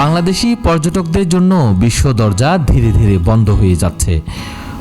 বাংলাদেশি পর্যটকদের জন্য বিশ্ব দরজা ধীরে ধীরে বন্ধ হয়ে যাচ্ছে।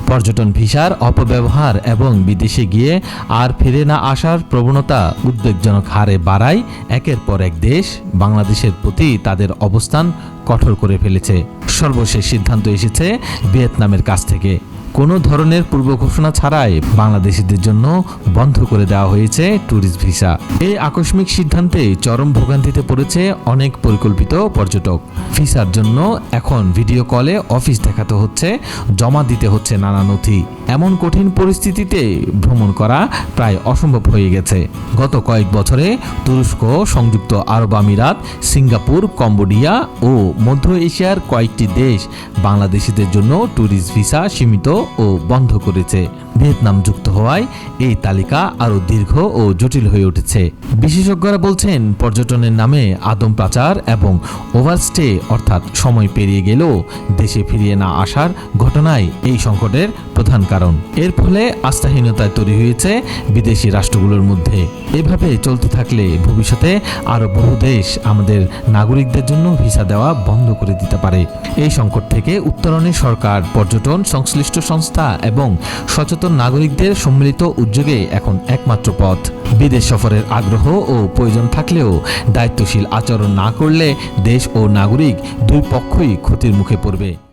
পর্যটন ভিসার অপব্যবহার এবং বিদেশে গিয়ে আর ফিরে না আসার প্রবণতা উদ্বেগজনক হারে বাড়ায় একের পর এক দেশ, বাংলাদেশের প্রতি তাদের অবস্থান কঠোর করে ফেলেছে। সর্বশেষ সিদ্ধান্ত এসেছে ভিয়েতনামের কাছ থেকে। কোনো ধরনের পূর্ব ঘোষণা ছাড়াই বাংলাদেশিদের জন্য বন্ধ করে দেওয়া হয়েছে ট্যুরিস্ট ভিসা এই আকস্মিক সিদ্ধান্তে চরম ভোগান্তিতে পড়েছে অনেক পরিকল্পিত পর্যটক। ভিসার জন্য এখন ভিডিও কলে অফিস দেখাতে হচ্ছে, জমা দিতে হচ্ছে নানা নথি। এমন কঠিন পরিস্থিতিতে ভ্রমণ করা প্রায় অসম্ভব হয়ে গেছে। গত কয়েক বছরে তুরস্ক, সংযুক্ত আরব আমিরাত, সিঙ্গাপুর, কম্বোডিয়া ও মধ্য এশিয়ার কয়েকটি দেশ বাংলাদেশিদের জন্য ট্যুরিস্ট ভিসা সীমিত ও বন্ধ করেছে। ভিয়েতনাম যুক্ত হওয়ায় এই তালিকা আরও দীর্ঘ ও জটিল হয়ে উঠেছে। বিশেষজ্ঞরা বলছেন, পর্যটনের নামে আদম পাচার এবং ওভারস্টে অর্থাৎ সময় পেরিয়ে গেলেও দেশে ফিরিয়ে না আসার ঘটনাই এই সংকটের প্রধান কারণ। এর ফলে আস্থাহীনতায় তৈরি হয়েছে বিদেশি রাষ্ট্রগুলোর মধ্যে। এভাবে চলতে থাকলে ভবিষ্যতে আরও বহু দেশ আমাদের নাগরিকদের জন্য ভিসা দেওয়া বন্ধ করে দিতে পারে। এই সংকট থেকে উত্তরণে সরকার, পর্যটন সংশ্লিষ্ট সংস্থা এবং সচেতন নাগরিকদের সম্মিলিত উদ্যোগে এখন একমাত্র পথ। বিদেশ সফরের আগ্রহ ও প্রয়োজন থাকলেও দায়িত্বশীল আচরণ না করলে দেশ ও নাগরিক দুই পক্ষই ক্ষতির মুখে পড়বে।